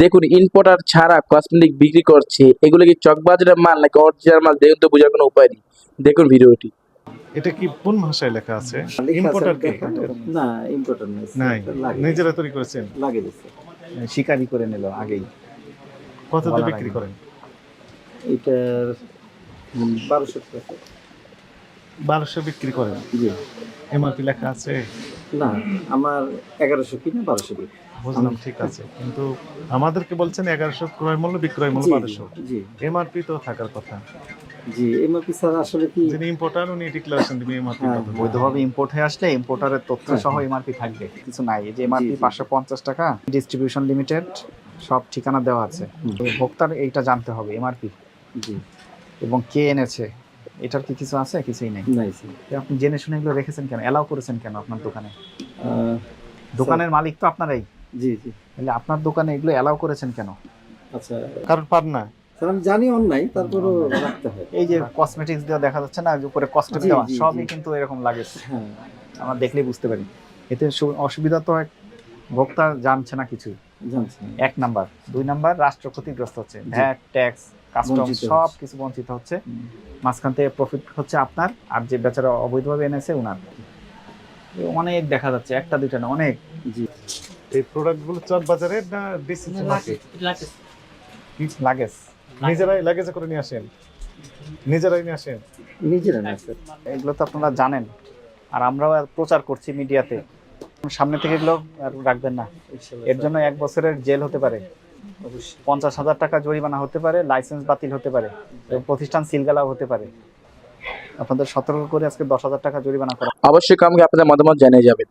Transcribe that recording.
দেখুন ইম্পোর্টার ছাড়া কসমেটিক বিক্রি করছে এগুলো কি চকবাজারের মাল নাকি অরিজিনাল মাল? দেখুন তো বোঝার কোনো উপায় নেই। দেখুন ভিডিওটি। এটা কি কোন ভাষায় লেখা আছে? ইম্পোর্টার কি? না ইম্পোর্টার নাই। নাই। লাগে। নিজেরা তৈরি করেছেন? লাগে দিচ্ছে শিকারি করে নিল আগেই। কত বলার বিক্রি করেন? এটার বারোশো টাকা। বারোশো বিক্রি করেন? জি। এমআরপি লেখা আছে? না আমার এগারোশো কিনা বারোশো বিক্রি। বুঝলাম ঠিক আছে। কিন্তু আমাদেরকে বলছেন এগারোশো ক্রয় মূল্য বিক্রয় মূল্য বারোশো। জি এমআরপি তো থাকার কথা। জি এমআরপি স্যার আসলে কি যিনি ইম্পোর্টার উনি ডিক্লারেশন দিবেন এমআরপি বৈধভাবে ইম্পোর্ট হয়ে আসলে ইম্পোর্টারের তথ্য সহ। এমআরপি থাকবে কিছু নাই। এই যে এমআরপি। পাঁচশো পঞ্চাশ টাকা ডিস্ট্রিবিউশন লিমিটেড সব ঠিকানা দেওয়া আছে। ভোক্তার এইটা জানতে হবে এমআরপি জি। এবং কে এনেছে এটার কি কিছু আছে? কিছুই নেই। নাই স্যার তো আপনি জেনে শুনে এগুলো রেখেছেন কেন? এলাও করেছেন কেন আপনার দোকানে? দোকানের মালিক তো আপনারাই। জি জি। তাহলে আপনার দোকানে এগুলো এলাও করেছেন কেন? আচ্ছা। কারণ পার না। স্যার আমি জানি অন্যায় তারপরও রাখতে হয়। এই যে কসমেটিক্স দিয়ে দেখা যাচ্ছে না যে উপরে কস্টেপ দেওয়া সবই কিন্তু এরকম লাগে। হ্যাঁ। আমরা দেখলেই বুঝতে পারি। এতে অসুবিধা তো এক ভোক্তা জানছে না কিছু। জানছি এক নাম্বার। দুই নাম্বার রাষ্ট্র ক্ষতিগ্রস্ত হচ্ছে। ভ্যাট ট্যাক্স কাস্টম সব কিছু বঞ্চিত হচ্ছে। মাঝখান থেকে প্রফিট হচ্ছে আপনার আর যে বেচারা অবৈধভাবে এনেছে উনার। অনেক দেখা যাচ্ছে একটা দুইটা না অনেক। জি। এই প্রোডাক্টগুলো চক বাজারে না লাগেজ নিজেরাই লাগেজে করে নিয়ে আসেন? নিজেরাই নিয়ে আসেন? নিজেরা না স্যার এগুলো তো আপনারা জানেন আর আমরাও আর প্রচার করছি মিডিয়াতে। সামনে থেকে এগুলো আর রাখবেন না। এর জন্য এক বছরের জেল হতে পারে। পঞ্চাশ হাজার টাকা জরিমানা হতে পারে লাইসেন্স বাতিল হতে পারে এবং প্রতিষ্ঠান সিলগালাও হতে পারে। আপনাদের সতর্ক করে আজকে দশ হাজার টাকা জরিমানা করা। অবশ্যই কামকে আপনাদের মতামত জানিয়ে যাবেন।